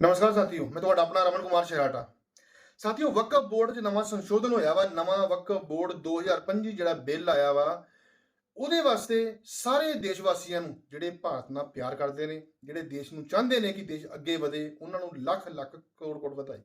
ਨਮਸਕਾਰ ਸਾਥੀਓ, ਮੈਂ ਤੁਹਾਡਾ ਆਪਣਾ ਰਮਨ ਕੁਮਾਰ ਸ਼ਰਾਟਾ। ਸਾਥੀਓ, ਵਕਫ ਬੋਰਡ 'ਚ ਨਵਾਂ ਸੰਸ਼ੋਧਨ ਹੋਇਆ ਵਾ, ਨਵਾਂ ਵਕਫ ਬੋਰਡ 2025 ਜਿਹੜਾ ਬਿੱਲ ਆਇਆ ਵਾ, ਉਹਦੇ ਵਾਸਤੇ ਸਾਰੇ ਦੇਸ਼ ਵਾਸੀਆਂ ਨੂੰ ਜਿਹੜੇ ਭਾਰਤ ਨਾਲ ਪਿਆਰ ਕਰਦੇ ਨੇ, ਜਿਹੜੇ ਦੇਸ਼ ਨੂੰ ਚਾਹੁੰਦੇ ਨੇ ਕਿ ਦੇਸ਼ ਅੱਗੇ ਵਧੇ, ਉਹਨਾਂ ਨੂੰ ਲੱਖ ਲੱਖ ਕਰੋੜ ਕਰੋੜ ਵਧਾਈ।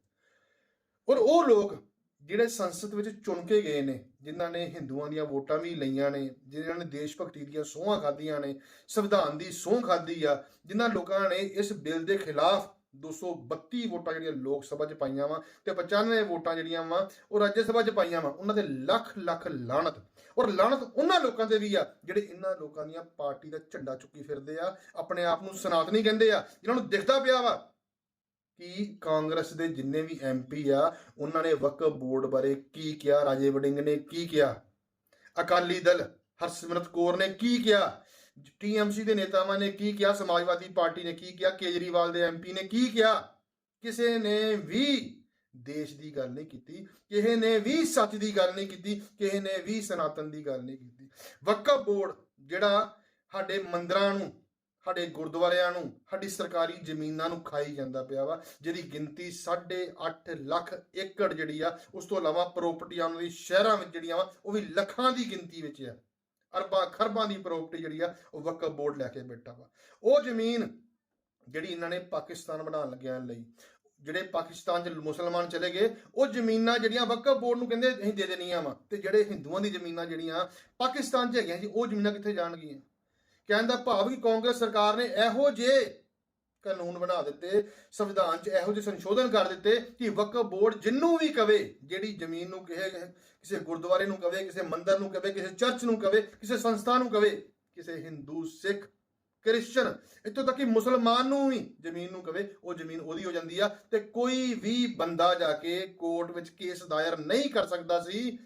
ਔਰ ਉਹ ਲੋਕ ਜਿਹੜੇ ਸੰਸਦ ਵਿੱਚ ਚੁਣ ਕੇ ਗਏ ਨੇ, ਜਿਨ੍ਹਾਂ ਨੇ ਹਿੰਦੂਆਂ ਦੀਆਂ ਵੋਟਾਂ ਵੀ ਲਈਆਂ ਨੇ, ਜਿਨ੍ਹਾਂ ਨੇ ਦੇਸ਼ ਭਗਤੀ ਦੀਆਂ ਸੋਹਾਂ ਖਾਧੀਆਂ ਨੇ, ਸੰਵਿਧਾਨ ਦੀ ਸਹੁੰ ਖਾਧੀ ਆ, ਜਿਨ੍ਹਾਂ ਲੋਕਾਂ ਨੇ ਇਸ ਬਿੱਲ ਦੇ ਖਿਲਾਫ 232 ਵੋਟਾਂ ਜਿਹੜੀਆਂ ਲੋਕ ਸਭਾ 'ਚ ਪਾਈਆਂ ਵਾ ਤੇ 95 ਵੋਟਾਂ ਜਿਹੜੀਆਂ ਵਾ ਉਹ ਰਾਜ ਸਭਾ 'ਚ ਪਾਈਆਂ ਵਾ। ਉਹਨਾਂ ਦੇ ਲੱਖ ਲੱਖ ਲਾਣਤ। ਔਰ ਲਾਣਤ ਉਹਨਾਂ ਲੋਕਾਂ ਤੇ ਵੀ ਆ ਜਿਹੜੇ ਇਹਨਾਂ ਲੋਕਾਂ ਦੀਆਂ ਪਾਰਟੀ ਦਾ ਝੰਡਾ ਚੁੱਕੀ ਫਿਰਦੇ ਆ, ਆਪਣੇ ਆਪ ਨੂੰ ਸਨਾਤਨੀ ਕਹਿੰਦੇ ਆ, ਜਿਨ੍ਹਾਂ ਨੂੰ ਦਿਖਦਾ ਪਿਆ ਵਾ ਕਿ ਕਾਂਗਰਸ ਦੇ ਜਿੰਨੇ ਵੀ ਐਮਪੀ ਆ, ਉਹਨਾਂ ਨੇ ਵਕਫ ਬੋਰਡ ਬਾਰੇ ਕੀ ਕਿਹਾ, ਰਾਜੇ ਵੜਿੰਗ ਨੇ ਕੀ ਕਿਹਾ, ਅਕਾਲੀ ਦਲ ਹਰਸਿਮਰਤ ਕੌਰ ਨੇ ਕੀ ਕਿਹਾ ਟੀਐਮਸੀ ਦੇ ਨੇਤਾਵਾਂ ਨੇ ਕੀ ਕਿਹਾ? ਸਮਾਜਵਾਦੀ ਪਾਰਟੀ ਨੇ ਕੀ ਕਿਹਾ? ਕੇਜਰੀਵਾਲ ਦੇ ਐਮਪੀ ਨੇ ਕੀ ਕਿਹਾ? ਕਿਸੇ ਨੇ ਵੀ ਦੇਸ਼ ਦੀ ਗੱਲ ਨਹੀਂ ਕੀਤੀ। ਕਿਸੇ ਨੇ ਵੀ ਸੱਚ ਦੀ ਗੱਲ ਨਹੀਂ ਕੀਤੀ। ਕਿਸੇ ਨੇ ਵੀ ਸਨਾਤਨ ਦੀ ਗੱਲ ਨਹੀਂ ਕੀਤੀ। ਵਕਫ ਬੋਰਡ, ਜਿਹੜਾ ਸਾਡੇ ਮੰਦਰਾਂ ਨੂੰ, ਸਾਡੇ ਗੁਰਦੁਆਰਿਆਂ ਨੂੰ, ਸਾਡੀ ਸਰਕਾਰੀ ਜ਼ਮੀਨਾਂ ਨੂੰ ਖਾਈ ਜਾਂਦਾ ਪਿਆ ਵਾ, ਜਿਹਦੀ ਗਿਣਤੀ 8.5 ਲੱਖ ਏਕੜ ਜਿਹੜੀ ਆ, ਉਸ ਤੋਂ ਇਲਾਵਾ ਪ੍ਰਾਪਰਟੀਆਂ ਉਹਨਾਂ ਦੀ ਸ਼ਹਿਰਾਂ ਵਿੱਚ ਜਿਹੜੀਆਂ ਵਾ, ਉਹ ਵੀ ਲੱਖਾਂ ਦੀ ਗਿਣਤੀ ਵਿੱਚ ਆ। ਅਰਬਾਂ ਖਰਬਾਂ ਦੀ ਪ੍ਰਾਪਰਟੀ ਜਿਹੜੀ ਆ, ਉਹ ਵਕਫ ਬੋਰਡ ਲੈ ਕੇ ਬੈਠਾ ਵਾ। ਉਹ ਜ਼ਮੀਨ ਜਿਹੜੀ ਇਹਨਾਂ ਨੇ ਪਾਕਿਸਤਾਨ ਬਣਾਉਣ ਲੱਗਿਆਂ ਲਈ, ਜਿਹੜੇ ਪਾਕਿਸਤਾਨ 'ਚ ਮੁਸਲਮਾਨ ਚਲੇ ਗਏ, ਉਹ ਜ਼ਮੀਨਾਂ ਜਿਹੜੀਆਂ ਵਕਫ ਬੋਰਡ ਨੂੰ ਕਹਿੰਦੇ ਅਸੀਂ ਦੇ ਦੇਣੀਆਂ ਵਾ ਤੇ ਜਿਹੜੇ ਹਿੰਦੂਆਂ ਦੀ ਜ਼ਮੀਨਾਂ ਜਿਹੜੀਆਂ ਪਾਕਿਸਤਾਨ 'ਚ ਹੈਗੀਆਂ ਸੀ, ਉਹ ਜ਼ਮੀਨਾਂ ਕਿੱਥੇ ਜਾਣਗੀਆਂ? ਕਹਿਣ ਦਾ ਭਾਵ ਕਿ ਕਾਂਗਰਸ ਸਰਕਾਰ ਨੇ ਇਹੋ ਜਿਹੇ ਕਾਨੂੰਨ ਬਣਾ ਦਿੱਤੇ, ਸੰਵਿਧਾਨ 'ਚ ਇਹੋ ਜਿਹੇ ਸੰਸ਼ੋਧਨ ਕਰ ਦਿੱਤੇ ਕਿ ਵਕਫ ਬੋਰਡ ਜਿੰਨੂੰ ਵੀ ਕਵੇ, ਜਿਹੜੀ ਜ਼ਮੀਨ ਨੂੰ ਕਹੇ ਕਿਸੇ ਗੁਰਦੁਆਰੇ ਨੂੰ ਕਵੇ, ਕਿਸੇ ਮੰਦਰ ਨੂੰ ਕਵੇ, ਕਿਸੇ ਚਰਚ ਨੂੰ ਕਵੇ, ਕਿਸੇ ਸੰਸਥਾ ਨੂੰ ਕਵੇ, ਕਿਸੇ ਹਿੰਦੂ, ਸਿੱਖ, ਕ੍ਰਿਸਚਨ, ਇੱਥੋਂ ਤੱਕ ਕਿ ਮੁਸਲਮਾਨ ਨੂੰ ਵੀ ਜ਼ਮੀਨ ਨੂੰ ਕਵੇ, ਉਹ ਜ਼ਮੀਨ ਉਹਦੀ ਹੋ ਜਾਂਦੀ ਆ ਤੇ ਕੋਈ ਵੀ ਬੰਦਾ ਜਾ ਕੇ ਕੋਰਟ ਵਿੱਚ ਕੇਸ ਦਾਇਰ ਨਹੀਂ ਕਰ ਸਕਦਾ ਸੀ,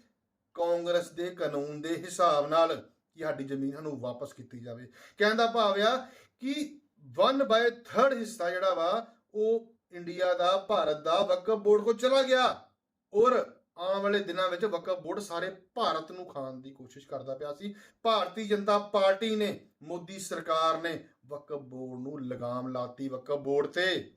ਕਾਂਗਰਸ ਦੇ ਕਾਨੂੰਨ ਦੇ ਹਿਸਾਬ ਨਾਲ ਕਿ ਸਾਡੀ ਜ਼ਮੀਨ ਸਾਨੂੰ ਵਾਪਸ ਕੀਤੀ ਜਾਵੇ। ਕਹਿਣ ਦਾ ਭਾਵ ਆ ਕਿ 1 ਬਾਈ 3 ਹਿੱਸਾ ਜਿਹੜਾ ਵਾ, ਉਹ ਇੰਡੀਆ ਦਾ, ਭਾਰਤ ਦਾ ਵਕਫ ਬੋਰਡ ਕੋ ਚਲਾ ਗਿਆ। ਔਰ ਆਉਣ ਵਾਲੇ ਦਿਨਾਂ ਵਿੱਚ ਵਕਫ ਬੋਰਡ ਸਾਰੇ ਭਾਰਤ ਨੂੰ ਖਾਣ ਦੀ ਕੋਸ਼ਿਸ਼ ਕਰਦਾ ਪਿਆ ਸੀ। ਭਾਰਤੀ ਜਨਤਾ ਪਾਰਟੀ ਨੇ, ਮੋਦੀ ਸਰਕਾਰ ਨੇ ਵਕਫ ਬੋਰਡ ਨੂੰ ਲਗਾਮ ਲਾਤੀ ਵਕਫ ਬੋਰਡ ਤੇ।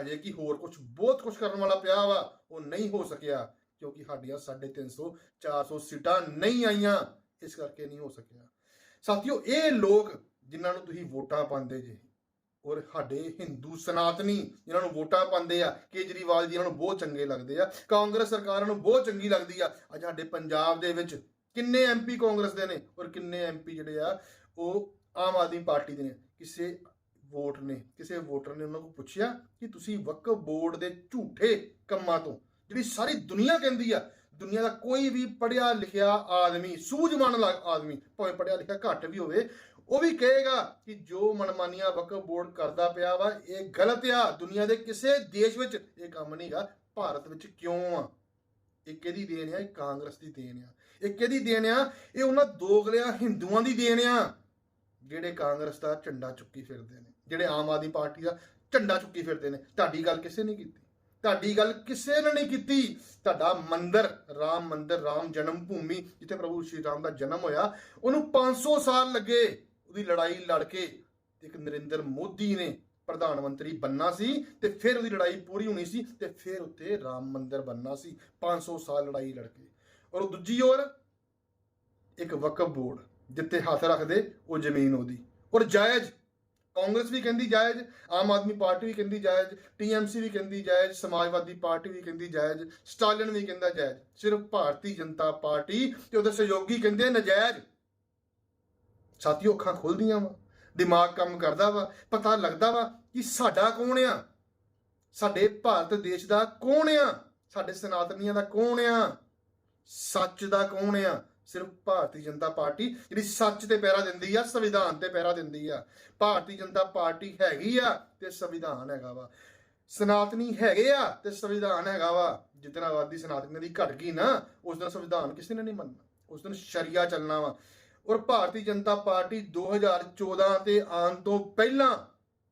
ਹਜੇ ਕੀ ਹੋਰ ਕੁਝ ਬਹੁਤ ਕੁਝ ਕਰਨ ਵਾਲਾ ਪਿਆ ਵਾ, ਉਹ ਨਹੀਂ ਹੋ ਸਕਿਆ, ਕਿਉਂਕਿ ਸਾਡੀਆਂ 350 400 ਸੀਟਾਂ ਨਹੀਂ ਆਈਆਂ, ਇਸ ਕਰਕੇ ਨਹੀਂ ਹੋ ਸਕਿਆ। ਸਾਥੀਓ, ਇਹ ਲੋਕ ਜਿਨ੍ਹਾਂ ਨੂੰ ਤੁਸੀਂ ਵੋਟਾਂ ਪਾਉਂਦੇ ਜੇ। ਔਰ ਸਾਡੇ ਹਿੰਦੂ ਸਨਾਤਨੀ ਜਿਨ੍ਹਾਂ ਨੂੰ ਵੋਟਾਂ ਪਾਉਂਦੇ ਆ, ਕੇਜਰੀਵਾਲ ਜੀ ਇਹਨਾਂ ਨੂੰ ਬਹੁਤ ਚੰਗੇ ਲੱਗਦੇ ਆ, ਕਾਂਗਰਸ ਸਰਕਾਰ ਨੂੰ ਬਹੁਤ ਚੰਗੀ ਲੱਗਦੀ ਆ। ਅੱਜ ਸਾਡੇ ਪੰਜਾਬ ਦੇ ਵਿੱਚ ਕਿੰਨੇ ਐਮਪੀ ਕਾਂਗਰਸ ਦੇ ਨੇ ਔਰ ਕਿੰਨੇ ਐਮਪੀ ਜਿਹੜੇ ਆ, ਉਹ ਆਮ ਆਦਮੀ ਪਾਰਟੀ ਦੇ ਨੇ। ਕਿਸੇ ਵੋਟ ਨੇ, ਕਿਸੇ ਵੋਟਰ ਨੇ ਉਹਨਾਂ ਨੂੰ ਪੁੱਛਿਆ ਕਿ ਤੁਸੀਂ ਵਕਫ ਬੋਰਡ ਦੇ ਝੂਠੇ ਕੰਮਾਂ ਤੋਂ, ਜਿਹੜੀ ਸਾਰੀ ਦੁਨੀਆ ਕਹਿੰਦੀ ਆ, ਦੁਨੀਆ ਦਾ ਕੋਈ ਵੀ ਪੜਿਆ ਲਿਖਿਆ ਆਦਮੀ, ਸੂਝਵਾਨ ਲਾ- ਆਦਮੀ, ਭਾਵੇਂ ਪੜਿਆ ਲਿਖਿਆ ਘੱਟ ਵੀ ਹੋਵੇ ਉਹ ਵੀ ਕਹੇਗਾ ਕਿ ਜੋ ਮਨਮਾਨੀਆਂ ਵਕਫ ਬੋਰਡ ਕਰਦਾ ਪਿਆ ਵਾ, ਇਹ ਗਲਤ ਆ। ਦੁਨੀਆ ਦੇ ਕਿਸੇ ਦੇਸ਼ ਵਿੱਚ ਇਹ ਕੰਮ ਨਹੀਂਗਾ। ਭਾਰਤ ਵਿੱਚ ਕਿਉਂ ਆ? ਇਹ ਕਿਹਦੀ ਦੇਣ ਆ? ਇਹ ਕਾਂਗਰਸ ਦੀ ਦੇਣ ਆ। ਇਹ ਕਿਹਦੀ ਦੇਣ ਆ? ਇਹ ਉਹਨਾਂ ਦੋਗਲਿਆਂ, ਹਿੰਦੂਆਂ ਦੀ ਦੇਣ ਆ। ਜਿਹੜੇ ਕਾਂਗਰਸ ਦਾ ਝੰਡਾ ਚੁੱਕੀ ਫਿਰਦੇ ਨੇ, ਜਿਹੜੇ ਆਮ ਆਦਮੀ ਪਾਰਟੀ ਦਾ ਝੰਡਾ ਚੁੱਕੀ ਫਿਰਦੇ ਨੇ। ਤੁਹਾਡੀ ਗੱਲ ਕਿਸੇ ਨੇ ਕੀਤੀ? ਤੁਹਾਡੀ ਗੱਲ ਕਿਸੇ ਨੇ ਨਹੀਂ ਕੀਤੀ। ਤੁਹਾਡਾ ਮੰਦਰ, ਰਾਮ ਮੰਦਰ, ਰਾਮ ਜਨਮ ਭੂਮੀ, ਜਿੱਥੇ ਪ੍ਰਭੂ ਸ਼੍ਰੀ ਰਾਮ ਦਾ ਜਨਮ ਹੋਇਆ, ਉਹਨੂੰ 500 ਸਾਲ ਲੱਗੇ। ਉਹਦੀ ਲੜਾਈ ਲੜ ਕੇ ਇੱਕ ਨਰਿੰਦਰ ਮੋਦੀ ਨੇ ਪ੍ਰਧਾਨ ਮੰਤਰੀ ਬੰਨਾ ਸੀ ਤੇ ਫਿਰ ਉਹਦੀ ਲੜਾਈ ਪੂਰੀ ਹੋਣੀ ਸੀ ਤੇ ਫਿਰ ਉੱਤੇ ਰਾਮ ਮੰਦਿਰ ਬੰਨਾ ਸੀ 500 ਸਾਲ ਲੜਾਈ ਲੜ ਕੇ। ਔਰ ਦੂਜੀ ਔਰ ਇੱਕ ਵਕਫ ਬੋਰਡ ਜਿੱਤੇ ਹੱਥ ਰੱਖਦੇ ਉਹ ਜ਼ਮੀਨ ਉਹਦੀ। ਔਰ ਜਾਇਜ਼, ਕਾਂਗਰਸ ਵੀ ਕਹਿੰਦੀ ਜਾਇਜ਼, ਆਮ ਆਦਮੀ ਪਾਰਟੀ ਵੀ ਕਹਿੰਦੀ ਜਾਇਜ਼ ਟੀਐਮਸੀ ਵੀ ਕਹਿੰਦੀ ਜਾਇਜ਼, ਸਮਾਜਵਾਦੀ ਪਾਰਟੀ ਵੀ ਕਹਿੰਦੀ ਜਾਇਜ਼, ਸਟਾਲਿਨ ਵੀ ਕਹਿੰਦਾ ਜਾਇਜ਼। ਸਿਰਫ ਭਾਰਤੀ ਜਨਤਾ ਪਾਰਟੀ ਤੇ ਉਹਦੇ ਸਹਿਯੋਗੀ ਕਹਿੰਦੇ ਨਜਾਇਜ਼। ਸਾਥੀਓ ਅੱਖਾਂ ਖੁੱਲਦੀਆਂ ਵਾ, ਦਿਮਾਗ ਕੰਮ ਕਰਦਾ ਵਾ, ਪਤਾ ਲੱਗਦਾ ਵਾ ਕਿ ਸਾਡਾ ਕੌਣ ਆ? ਸਾਡੇ ਭਾਰਤ ਦੇਸ਼ ਦਾ ਕੌਣ ਆ? ਸਾਡੇ ਸਨਾਤਨੀਆਂ ਦਾ ਕੌਣ ਆ? ਸੱਚ ਦਾ ਕੌਣ ਆ? ਸਿਰਫ ਭਾਰਤੀ ਜਨਤਾ ਪਾਰਟੀ ਜਿਹੜੀ ਸੱਚ ਤੇ ਪਹਿਰਾ ਦਿੰਦੀ ਆ, ਸੰਵਿਧਾਨ ਤੇ ਪਹਿਰਾ ਦਿੰਦੀ ਆ। ਭਾਰਤੀ ਜਨਤਾ ਪਾਰਟੀ ਹੈਗੀ ਆ ਤੇ ਸੰਵਿਧਾਨ ਹੈਗਾ ਵਾ। ਸਨਾਤਨੀ ਹੈਗੇ ਆ ਤੇ ਸੰਵਿਧਾਨ ਹੈਗਾ ਵਾ। ਜਿੱਦਣ ਆਬਾਦੀ ਸਨਾਤਨੀਆਂ ਦੀ ਘਟ ਗਈ ਨਾ, ਉਸ ਦਿਨ ਸੰਵਿਧਾਨ ਕਿਸੇ ਨੇ ਨਹੀਂ ਮੰਨਣਾ। ਉਸ ਦਿਨ ਸ਼ਰੀਆ ਚੱਲਣਾ ਵਾ। ਔਰ ਭਾਰਤੀ ਜਨਤਾ ਪਾਰਟੀ 2014 ਤੇ ਆਉਣ ਤੋਂ ਪਹਿਲਾਂ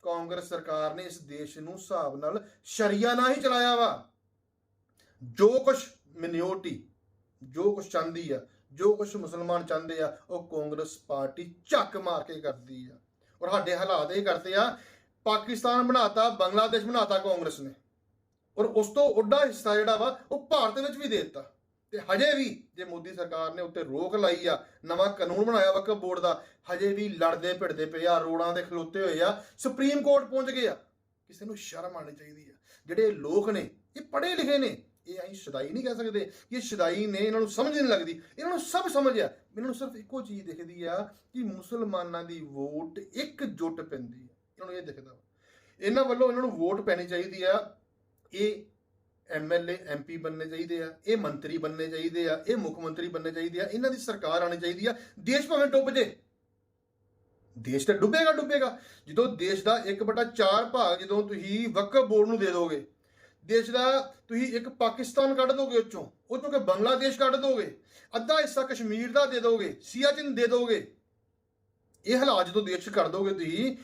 ਕਾਂਗਰਸ ਸਰਕਾਰ ਨੇ ਇਸ ਦੇਸ਼ ਨੂੰ ਹਿਸਾਬ ਨਾਲ ਸ਼ਰੀਆ ਨਾਲ ਹੀ ਚਲਾਇਆ ਵਾ। ਜੋ ਕੁਝ ਮਿਨਿਓਰਟੀ ਜੋ ਕੁਝ ਚਾਹੁੰਦੀ ਆ, ਜੋ ਕੁਝ ਮੁਸਲਮਾਨ ਚਾਹੁੰਦੇ ਆ, ਉਹ ਕਾਂਗਰਸ ਪਾਰਟੀ ਝੱਕ ਮਾਰ ਕੇ ਕਰਦੀ ਆ। ਔਰ ਸਾਡੇ ਹਾਲਾਤ ਇਹ ਕਰਦੇ ਆ, ਪਾਕਿਸਤਾਨ ਬਣਾਤਾ, ਬੰਗਲਾਦੇਸ਼ ਬਣਾਤਾ ਕਾਂਗਰਸ ਨੇ। ਔਰ ਉਸ ਤੋਂ ਉੱਡਾ ਹਿੱਸਾ ਜਿਹੜਾ ਵਾ, ਉਹ ਭਾਰਤ ਵਿੱਚ ਵੀ ਦੇ ਦਿੱਤਾ। ਤੇ ਹਜੇ ਵੀ ਜੇ ਮੋਦੀ ਸਰਕਾਰ ਨੇ ਉੱਤੇ ਰੋਕ ਲਾਈ ਆ, ਨਵਾਂ ਕਾਨੂੰਨ ਬਣਾਇਆ ਵਕਫ ਬੋਰਡ ਦਾ, ਹਜੇ ਵੀ ਲੜਦੇ ਭਿੜਦੇ ਪਏ ਆ, ਰੋੜਾਂ ਦੇ ਖਲੋਤੇ ਹੋਏ ਆ, ਸੁਪਰੀਮ ਕੋਰਟ ਪਹੁੰਚ ਗਏ ਆ। ਕਿਸੇ ਨੂੰ ਸ਼ਰਮ ਆਣੀ ਚਾਹੀਦੀ ਆ। ਜਿਹੜੇ ਲੋਕ ਨੇ, ਇਹ ਪੜ੍ਹੇ ਲਿਖੇ ਨੇ, ਇਹ ਅਸੀਂ ਸ਼ਦਾਈ ਨਹੀਂ ਕਹਿ ਸਕਦੇ ਕਿ ਇਹ ਸ਼ਦਾਈ ਨੇ, ਇਹਨਾਂ ਨੂੰ ਸਮਝ ਨਹੀਂ ਲੱਗਦੀ। ਇਹਨਾਂ ਨੂੰ ਸਭ ਸਮਝ ਆ, ਇਹਨਾਂ ਨੂੰ ਸਿਰਫ ਇੱਕੋ ਚੀਜ਼ ਦਿਖਦੀ ਆ ਕਿ ਮੁਸਲਮਾਨਾਂ ਦੀ ਵੋਟ ਇੱਕ ਜੁੱਟ ਪੈਂਦੀ ਆ। ਇਹਨਾਂ ਨੂੰ ਇਹ ਦਿਖਦਾ ਵਾ। ਇਹਨਾਂ ਵੱਲੋਂ ਇਹਨਾਂ ਨੂੰ ਵੋਟ ਪੈਣੀ ਚਾਹੀਦੀ ਆ। ਇਹ ਐਮਐਲਏ ਐਮਪੀ ਬਣਨੇ ਚਾਹੀਦੇ ਆ, ਇਹ ਮੰਤਰੀ ਬਣਨੇ ਚਾਹੀਦੇ ਆ, ਇਹ ਮੁੱਖ ਮੰਤਰੀ ਬਣਨੇ ਚਾਹੀਦੇ ਆ, ਇਹਨਾਂ ਦੀ ਸਰਕਾਰ ਆਣੀ ਚਾਹੀਦੀ ਆ, ਦੇਸ਼ ਭਾਵੇਂ ਡੁੱਬ ਜੇ। ਦੇਸ਼ ਤਾਂ ਡੁੱਬੇਗਾ ਡੁੱਬੇਗਾ। ਜਦੋਂ ਦੇਸ਼ ਦਾ 1/4 ਭਾਗ, ਜਦੋਂ ਤੁਸੀਂ ਵਕਫ ਬੋਰਡ ਨੂੰ ਦੇ ਦੋਗੇ, ਦੇਸ਼ ਦਾ ਤੁਸੀਂ ਇੱਕ ਪਾਕਿਸਤਾਨ ਕੱਢ ਦੋਗੇ ਉਹ ਚੋਂ ਉਹ ਚੋਂ ਕਿ ਬੰਗਲਾਦੇਸ਼ ਕੱਢ ਦੋਗੇ, ਅੱਧਾ ਹਿੱਸਾ ਕਸ਼ਮੀਰ ਦਾ ਦੇ ਦੋਗੇ ਸਿਆਚਿਨ ਦੇ ਦੋਗੇ। ਇਹ ਹਾਲਾਤ ਜਦੋਂ ਦੇਸ਼ 'ਚ ਕਰ ਦੋਗੇ ਤੁਸੀਂ,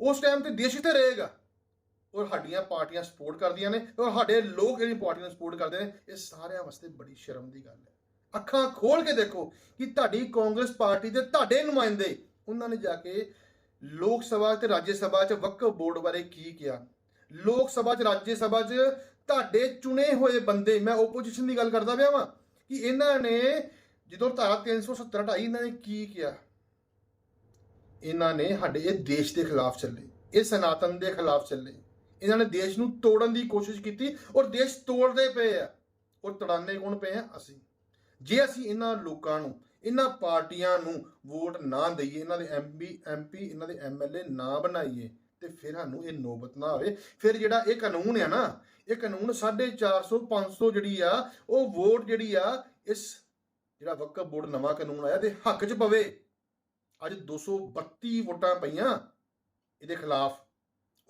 ਉਸ ਟਾਈਮ ਤੇ ਦੇਸ਼ ਕਿੱਥੇ ਰਹੇਗਾ? ਔਰ ਸਾਡੀਆਂ ਪਾਰਟੀਆਂ ਸਪੋਰਟ ਕਰਦੀਆਂ ਨੇ ਔਰ ਸਾਡੇ ਲੋਕ ਜਿਹੜੀ ਪਾਰਟੀਆਂ ਨੂੰ ਸਪੋਰਟ ਕਰਦੇ ਨੇ, ਇਹ ਸਾਰਿਆਂ ਵਾਸਤੇ ਬੜੀ ਸ਼ਰਮ ਦੀ ਗੱਲ ਹੈ। ਅੱਖਾਂ ਖੋਲ ਕੇ ਦੇਖੋ ਕਿ ਤੁਹਾਡੀ ਕਾਂਗਰਸ ਪਾਰਟੀ ਦੇ ਤੁਹਾਡੇ ਨੁਮਾਇੰਦੇ, ਉਹਨਾਂ ਨੇ ਜਾ ਕੇ ਲੋਕ ਸਭਾ ਤੇ ਰਾਜ ਸਭਾ 'ਚ ਵਕਫ ਬੋਰਡ ਬਾਰੇ ਕੀ ਕਿਹਾ? ਲੋਕ ਸਭਾ 'ਚ, ਰਾਜ ਸਭਾ 'ਚ ਤੁਹਾਡੇ ਚੁਣੇ ਹੋਏ ਬੰਦੇ, ਮੈਂ ਓਪੋਜੀਸ਼ਨ ਦੀ ਗੱਲ ਕਰਦਾ ਪਿਆ ਵਾਂ, ਕਿ ਇਹਨਾਂ ਨੇ ਜਦੋਂ ਧਾਰਾ 370 ਹਟਾਈ, ਇਹਨਾਂ ਨੇ ਕੀ ਕਿਹਾ? ਇਹਨਾਂ ਨੇ ਸਾਡੇ ਇਹ ਦੇਸ਼ ਦੇ ਖਿਲਾਫ ਚੱਲੇ, ਇਹ ਸਨਾਤਨ ਦੇ ਖਿਲਾਫ ਚੱਲੇ। ਇਹਨਾਂ ਨੇ ਦੇਸ਼ ਨੂੰ ਤੋੜਨ ਦੀ ਕੋਸ਼ਿਸ਼ ਕੀਤੀ ਔਰ ਦੇਸ਼ ਤੋੜਦੇ ਪਏ ਆ, ਔਰ ਤੜਾਨੇ ਕੌਣ ਪਏ ਆ? ਅਸੀਂ। ਜੇ ਅਸੀਂ ਇਹਨਾਂ ਲੋਕਾਂ ਨੂੰ, ਇਹਨਾਂ ਪਾਰਟੀਆਂ ਨੂੰ ਵੋਟ ਨਾ ਦਈਏ, ਇਹਨਾਂ ਦੇ ਐਮਪੀ ਐਮਪੀ ਇਹਨਾਂ ਦੇ ਐਮਐਲਏ ਨਾ ਬਣਾਈਏ, ਤੇ ਫਿਰ ਸਾਨੂੰ ਇਹ ਨੋਬਤ ਨਾ ਆਵੇ। ਫਿਰ ਜਿਹੜਾ ਇਹ ਕਾਨੂੰਨ ਆ ਨਾ, ਇਹ ਕਾਨੂੰਨ 450 500 ਜਿਹੜੀ ਆ, ਉਹ ਵੋਟ ਜਿਹੜੀ ਆ, ਇਸ ਜਿਹੜਾ ਵਕਫ ਬੋਰਡ ਨਵਾਂ ਕਾਨੂੰਨ ਆਇਆ ਦੇ ਹੱਕ 'ਚ ਪਵੇ। ਅੱਜ 232 ਵੋਟਾਂ ਪਈਆਂ ਇਹਦੇ ਖਿਲਾਫ।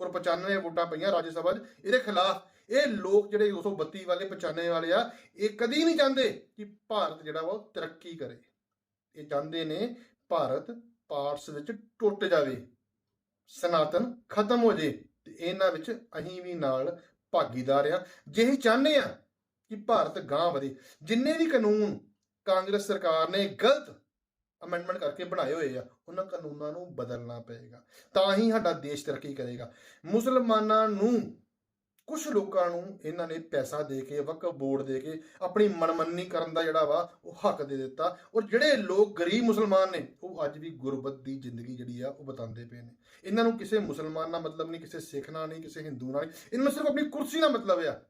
ਔਰ 95 ਵੋਟਾਂ ਪਈਆਂ ਰਾਜ ਸਭਾ 'ਚ। ਇਹਦੇ ਖਿਲਾਫ ਇਹ ਲੋਕ ਜਿਹੜੇ 232 ਵਾਲੇ 95 ਵਾਲੇ ਆ, ਇਹ ਕਦੀ ਨਹੀਂ ਚਾਹੁੰਦੇ ਕਿ ਭਾਰਤ ਜਿਹੜਾ ਵਾ ਉਹ ਤਰੱਕੀ ਕਰੇ। ਇਹ ਚਾਹੁੰਦੇ ਨੇ ਭਾਰਤ ਪਾਰਟਸ ਵਿੱਚ ਟੁੱਟ ਜਾਵੇ, ਸਨਾਤਨ ਖਤਮ ਹੋ ਜੇ ਤੇ ਇਹਨਾਂ ਵਿੱਚ ਅਸੀਂ ਵੀ ਨਾਲ ਭਾਗੀਦਾਰ ਆ। ਜੇ ਅਸੀਂ ਚਾਹੁੰਦੇ ਆ ਕਿ ਭਾਰਤ ਗਾਂ ਵਧੇ, ਜਿੰਨੇ ਵੀ ਕਾਨੂੰਨ ਕਾਂਗਰਸ ਸਰਕਾਰ ਨੇ ਗਲਤ ਅਮੈਂਡਮੈਂਟ ਕਰਕੇ ਬਣਾਏ ਹੋਏ ਆ, ਉਹਨਾਂ ਕਾਨੂੰਨਾਂ ਨੂੰ ਬਦਲਣਾ ਪਏਗਾ। ਤਾਂ ਹੀ ਸਾਡਾ ਦੇਸ਼ ਤਰੱਕੀ ਕਰੇਗਾ। ਮੁਸਲਮਾਨਾਂ ਨੂੰ ਕੁਝ ਲੋਕਾਂ ਨੂੰ ਇਹਨਾਂ ਨੇ ਪੈਸਾ ਦੇ ਕੇ ਵਕਫ ਬੋਰਡ ਦੇ ਕੇ ਆਪਣੀ ਮਨਮੰਨੀ ਕਰਨ ਦਾ ਜਿਹੜਾ ਵਾ, ਉਹ ਹੱਕ ਦੇ ਦਿੱਤਾ। ਔਰ ਜਿਹੜੇ ਲੋਕ ਗਰੀਬ ਮੁਸਲਮਾਨ ਨੇ, ਉਹ ਅੱਜ ਵੀ ਗੁਰਬਤ ਦੀ ਜ਼ਿੰਦਗੀ ਜਿਹੜੀ ਆ, ਉਹ ਬਤਾਉਂਦੇ ਪਏ ਨੇ। ਇਹਨਾਂ ਨੂੰ ਕਿਸੇ ਮੁਸਲਮਾਨ ਨਾਲ ਮਤਲਬ ਨਹੀਂ, ਕਿਸੇ ਸਿੱਖ ਨਾਲ ਨਹੀਂ, ਕਿਸੇ ਹਿੰਦੂ ਨਾਲ ਇਹਨਾਂ ਨੂੰ ਸਿਰਫ ਆਪਣੀ ਕੁਰਸੀ ਨਾਲ ਮਤਲਬ ਆ।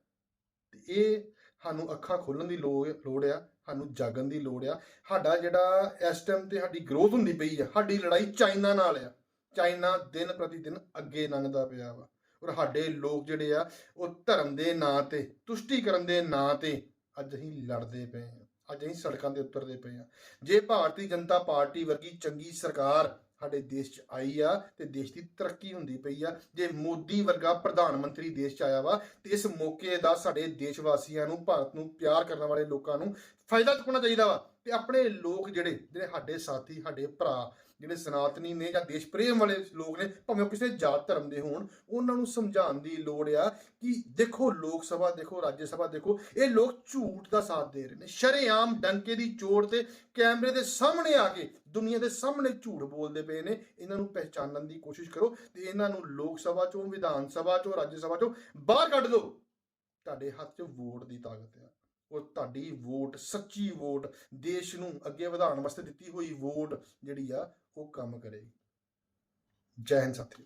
ਤੇ ਇਹ ਸਾਨੂੰ ਅੱਖਾਂ ਖੋਲਣ ਦੀ ਲੋੜ ਲੋੜ ਆ। ਸਾਨੂੰ ਜਾਗਣ ਦੀ ਲੋੜ ਆ। ਸਾਡਾ ਜਿਹੜਾ ਇਸ ਟਾਈਮ ਤੇ ਸਾਡੀ ਗਰੋਥ ਹੁੰਦੀ ਪਈ ਆ, ਸਾਡੀ ਲੜਾਈ ਚਾਈਨਾ ਨਾਲ ਆ। ਚਾਈਨਾ ਦਿਨ ਪ੍ਰਤੀ ਦਿਨ ਅੱਗੇ ਲੰਘਦਾ ਪਿਆ ਵਾ। ਔਰ ਸਾਡੇ ਲੋਕ ਜਿਹੜੇ ਆ, ਉਹ ਧਰਮ ਦੇ ਨਾਂ ਤੇ, ਤੁਸ਼ਟੀਕਰਨ ਦੇ ਨਾਂ ਤੇ ਅੱਜ ਅਸੀਂ ਲੜਦੇ ਪਏ ਆ। ਅੱਜ ਅਸੀਂ ਸੜਕਾਂ ਤੇ ਉਤਰਦੇ ਪਏ ਆ। ਜੇ ਭਾਰਤੀ ਜਨਤਾ ਪਾਰਟੀ ਵਰਗੀ ਚੰਗੀ ਸਰਕਾਰ ਸਾਡੇ ਦੇਸ਼ 'ਚ ਆਈ ਆ ਤੇ ਦੇਸ਼ ਦੀ ਤਰੱਕੀ ਹੁੰਦੀ ਪਈ ਆ। ਜੇ ਮੋਦੀ ਵਰਗਾ ਪ੍ਰਧਾਨ ਮੰਤਰੀ ਦੇਸ਼ 'ਚ ਆਇਆ ਵਾ, ਤੇ ਇਸ ਮੌਕੇ ਦਾ ਸਾਡੇ ਦੇਸ਼ ਵਾਸੀਆਂ ਨੂੰ, ਭਾਰਤ ਨੂੰ ਪਿਆਰ ਕਰਨ ਵਾਲੇ ਲੋਕਾਂ ਨੂੰ ਫਾਇਦਾ ਚੁੱਕਣਾ ਚਾਹੀਦਾ ਵਾ। ਤੇ ਆਪਣੇ ਲੋਕ ਜਿਹੜੇ ਜਿਹੜੇ ਸਾਡੇ ਸਾਥੀ, ਸਾਡੇ ਭਰਾ ਜਿਹੜੇ ਸਨਾਤਨੀ ਨੇ ਜਾਂ ਦੇਸ਼ ਪ੍ਰੇਮ ਵਾਲੇ ਲੋਕ ਨੇ, ਭਾਵੇਂ ਉਹ ਕਿਸੇ ਜਾਤ ਧਰਮ ਦੇ ਹੋਣ, ਉਹਨਾਂ ਨੂੰ ਸਮਝਾਉਣ ਦੀ ਲੋੜ ਆ ਕਿ ਦੇਖੋ ਲੋਕ ਸਭਾ, ਦੇਖੋ ਰਾਜ ਸਭਾ, ਦੇਖੋ, ਇਹ ਲੋਕ ਝੂਠ ਦਾ ਸਾਥ ਦੇ ਰਹੇ ਨੇ। ਸ਼ਰੇਆਮ ਡੰਕੇ ਦੀ ਚੋੜ ਤੇ ਕੈਮਰੇ ਦੇ ਸਾਹਮਣੇ ਆ ਕੇ ਦੁਨੀਆ ਦੇ ਸਾਹਮਣੇ ਝੂਠ ਬੋਲਦੇ ਪਏ ਨੇ। ਇਹਨਾਂ ਨੂੰ ਪਹਿਚਾਨਣ ਦੀ ਕੋਸ਼ਿਸ਼ ਕਰੋ ਤੇ ਇਹਨਾਂ ਨੂੰ ਲੋਕ ਸਭਾ ਚੋਂ, ਵਿਧਾਨ ਸਭਾ ਚੋਂ, ਰਾਜ ਸਭਾ ਚੋਂ ਬਾਹਰ ਕੱਢ ਦਿਓ ਤੁਹਾਡੇ ਹੱਥ 'ਚ ਵੋਟ ਦੀ ਤਾਕਤ ਆ। ਉਹ ਤੁਹਾਡੀ ਵੋਟ, ਸੱਚੀ ਵੋਟ, ਦੇਸ਼ ਨੂੰ ਅੱਗੇ ਵਧਾਉਣ ਵਾਸਤੇ ਦਿੱਤੀ ਹੋਈ ਵੋਟ ਜਿਹੜੀ ਆ, ਉਹ ਕੰਮ ਕਰੇਗੀ। ਜੈ ਹਿੰਦ ਸਾਥੀਓ।